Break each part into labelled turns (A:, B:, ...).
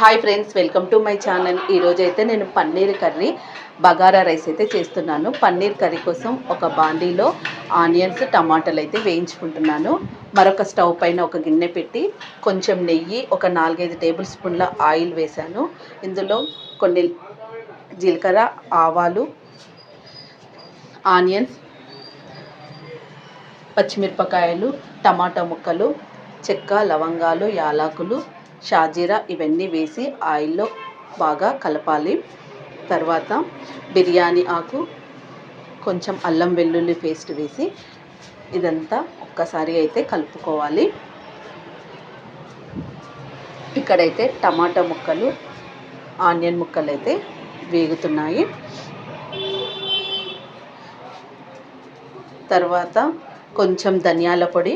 A: Hi friends welcome to my channel. ఈరోజు అయితే నేను పన్నీర్ కర్రీ బగారా రైస్ అయితే చేస్తున్నాను. పన్నీర్ కర్రీ కోసం ఒక బాండీలో ఆనియన్స్ టమాటాలు అయితే వేయించుకుంటున్నాను. మరొక స్టవ్ పైన ఒక గిన్నె పెట్టి కొంచెం నెయ్యి ఒక నాలుగైదు టేబుల్ స్పూన్ల ఆయిల్ వేశాను. ఇందులో కొన్ని జీలకర్ర ఆవాలు ఆనియన్స్ పచ్చిమిరపకాయలు టమాటా ముక్కలు చెక్క లవంగాలు యాలకులు షాజీరా ఇవన్నీ వేసి ఆయిల్లో బాగా కలపాలి. తర్వాత బిర్యానీ ఆకు కొంచెం అల్లం వెల్లుల్లి పేస్ట్ వేసి ఇదంతా ఒక్కసారి అయితే కలుపుకోవాలి. ఇక్కడైతే టమాటా ముక్కలు ఆనియన్ ముక్కలు అయితే వేగుతున్నాయి. తర్వాత కొంచెం ధనియాల పొడి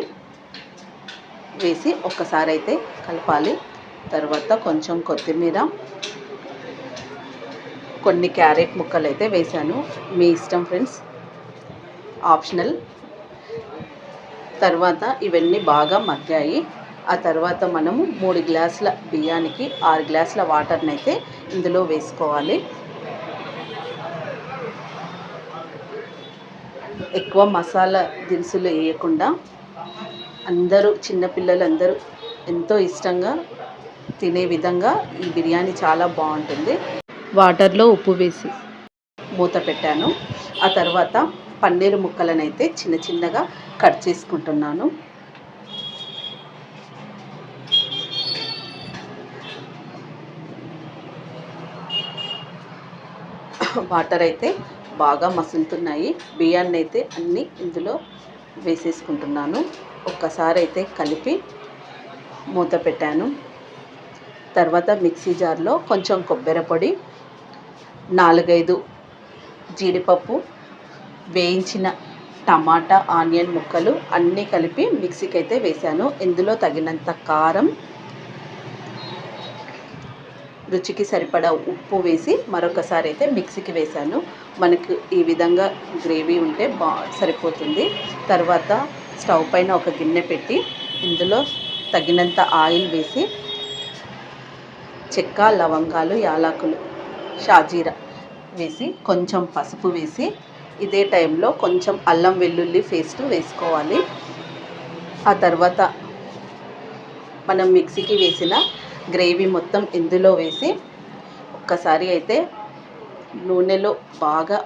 A: వేసి ఒక్కసారి అయితే కలపాలి. తర్వాత కొంచెం కొత్తిమీర కొన్ని క్యారెట్ ముక్కలు అయితే వేశాను. మీ ఇష్టం ఫ్రెండ్స్? ఆప్షనల్. తర్వాత ఇవన్నీ బాగా మగ్గాయి. ఆ తర్వాత మనము మూడు గ్లాసుల బియ్యానికి ఆరు గ్లాసుల వాటర్ని అయితే ఇందులో వేసుకోవాలి. ఎక్కువ మసాలా దినుసులు వేయకుండా అందరూ చిన్నపిల్లలు అందరూ ఎంతో ఇష్టంగా తినే విధంగా ఈ బిర్యానీ చాలా బాగుంటుంది. వాటర్లో ఉప్పు వేసి. మూత పెట్టాను. ఆ తర్వాత పన్నీరు ముక్కలను అయితే చిన్న చిన్నగా కట్ చేసుకుంటున్నాను. వాటర్ అయితే బాగా మసులుతున్నాయి. బియ్యాన్ని అయితే అన్నీ ఇందులో వేసేసుకుంటున్నాను. ఒక్కసారి అయితే కలిపి మూత పెట్టాను. తర్వాత మిక్సీ జార్లో కొంచెం కొబ్బరి పొడి నాలుగైదు జీడిపప్పు వేయించిన టమాటా ఆనియన్ ముక్కలు అన్నీ కలిపి మిక్సీకి అయితే వేశాను. ఇందులో తగినంత కారం రుచికి సరిపడా ఉప్పు వేసి మరొకసారి అయితే మిక్సీకి వేశాను. మనకు ఈ విధంగా గ్రేవీ ఉంటే బా సరిపోతుంది. తర్వాత స్టవ్ పైన ఒక గిన్నె పెట్టి ఇందులో తగినంత ఆయిల్ వేసి చెక్క లవంగాలు యాలకులు షాజీరా వేసి కొంచెం పసుపు వేసి ఇదే టైంలో కొంచెం అల్లం వెల్లుల్లి పేస్ట్ వేసుకోవాలి. ఆ తర్వాత మనం మిక్సీకి వేసిన గ్రేవీ మొత్తం ఇందులో వేసి ఒక్కసారి అయితే నూనెలో బాగా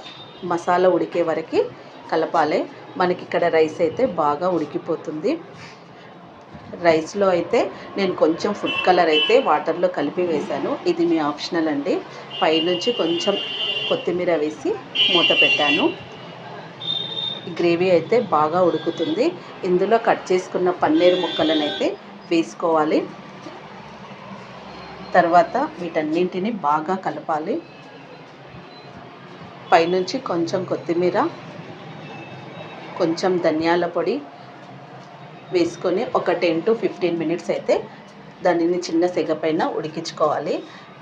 A: మసాలా ఉడికే వరకు కలపాలి. మనకి ఇక్కడ రైస్ అయితే బాగా ఉడికిపోతుంది. రైస్లో అయితే నేను కొంచెం ఫుడ్ కలర్ అయితే వాటర్లో కలిపి వేశాను. ఇది మీ ఆప్షనల్ అండి. పైనుంచి కొంచెం కొత్తిమీర వేసి మూత పెట్టాను. గ్రేవీ అయితే బాగా ఉడుకుతుంది. ఇందులో కట్ చేసుకున్న పన్నీర్ ముక్కలను అయితే వేసుకోవాలి. తర్వాత వీటన్నింటిని బాగా కలపాలి. పైనుంచి కొంచెం కొత్తిమీర కొంచెం ధనియాల పొడి వేసుకొని ఒక టెన్ టు ఫిఫ్టీన్ మినిట్స్ అయితే దానిని చిన్న సెగ పైన ఉడికించుకోవాలి.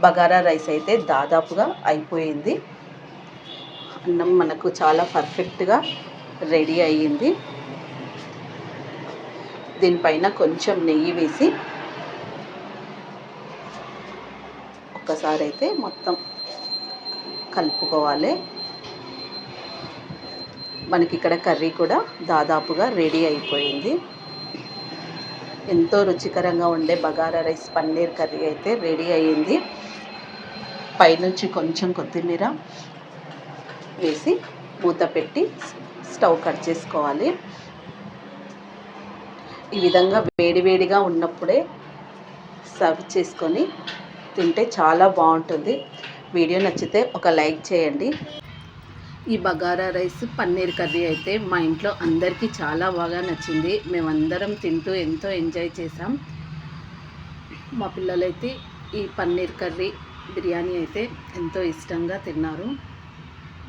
A: బగారా రైస్ అయితే దాదాపుగా అయిపోయింది. అన్నం మనకు చాలా పర్ఫెక్ట్గా రెడీ అయ్యింది. దీనిపైన కొంచెం నెయ్యి వేసి ఒక్కసారి అయితే మొత్తం కలుపుకోవాలి. మనకి ఇక్కడ కర్రీ కూడా దాదాపుగా రెడీ అయిపోయింది. ఎంతో రుచికరంగా ఉండే బగారా రైస్ పన్నీర్ కర్రీ అయితే రెడీ అయ్యింది. పైనుంచి కొంచెం కొత్తిమీర వేసి మూత పెట్టి స్టవ్ కట్ చేసుకోవాలి. ఈ విధంగా వేడివేడిగా ఉన్నప్పుడే సర్వ్ చేసుకొని తింటే చాలా బాగుంటుంది. వీడియో నచ్చితే ఒక లైక్ చేయండి. ఈ బగారా రైస్ పన్నీర్ కర్రీ అయితే మా ఇంట్లో అందరికీ చాలా బాగా నచ్చింది. మేమందరం తింటూ ఎంతో ఎంజాయ్ చేసాం మా పిల్లలైతే ఈ పన్నీర్ కర్రీ బిర్యానీ అయితే ఎంతో ఇష్టంగా తిన్నారు.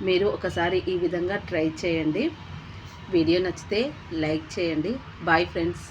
A: మీరు ఒకసారి ఈ విధంగా ట్రై చేయండి. వీడియో నచ్చితే లైక్ చేయండి. Bye friends.